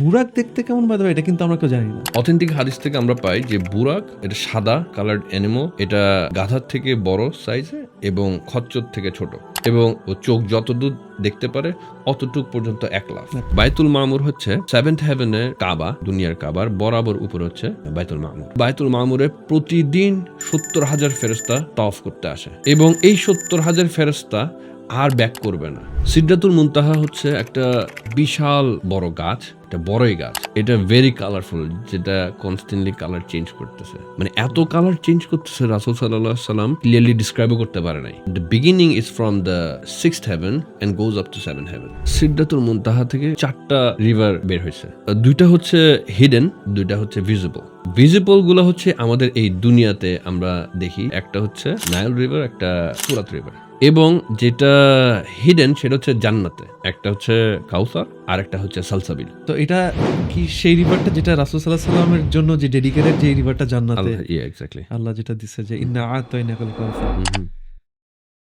বুরাক দেখতে কেমন বাদ এটা কিন্তু আমরা কেউ জানি না। অথেন্টিক হাদিস থেকে আমরা পাই যে বুরাক এটা সাদা কালার্ড অ্যানিমো এটা গাধার থেকে বড় সাইজে এবং খচ্চর থেকে ছোট। এবং ও চোখ যতদূর দেখতে পারে অতটুক পর্যন্ত এক লাফ। বাইতুল মামুর হচ্ছে সেভেন্থ হেভেনের কাবা দুনিয়ার কাবার বরাবর উপরে হচ্ছে বাইতুল মামুর। বাইতুল মামুরে প্রতিদিন সত্তর হাজার ফেরস্তা তফ করতে আসে। এবং এই সত্তর হাজার ফেরস্তা আর ব্যাক করবে না। সিদ্ধাতুল মুনতাহা হচ্ছে একটা বিশাল বড় গাছ এটা বড়ই গাছ। এটা ভেরি কালারফুল যেটা কনস্ট্যান্টলি কালার চেঞ্জ করতেছে। মানে এত কালার চেঞ্জ করতেছে রাসুল সাল্লাহ সাল্লাম ক্লিয়ারলি ডিসক্রাইবও করতে পারে নাই। The beginning is from the six heaven and goes up to seven heaven সিদ্ধাতুল মুনতাহা থেকে চারটা রিভার বের হয়েছে। দুইটা হচ্ছে হিডেন দুইটা হচ্ছে ভিজিবল ভিজিবলগুলো হচ্ছে আমাদের এই দুনিয়াতে আমরা দেখি। একটা হচ্ছে নাইল রিভার একটা ফুরাত রিভার এবং যেটা হিডেন সেটা হচ্ছে জান্নাতে। একটা হচ্ছে কাউসার আর একটা হচ্ছে সালসাবিল। তো এটা কি সেই রিভারটা যেটা রাসুল সাল্লাহ সাল্লামের জন্য যে ডেডিকেটেড যে রিভারটা জান্নাতে? আল্লাহ ইয়ে এক্স্যাক্টলি আল্লাহ যেটা দিচ্ছে যে ইন্না আতাইনাকাল কাউসার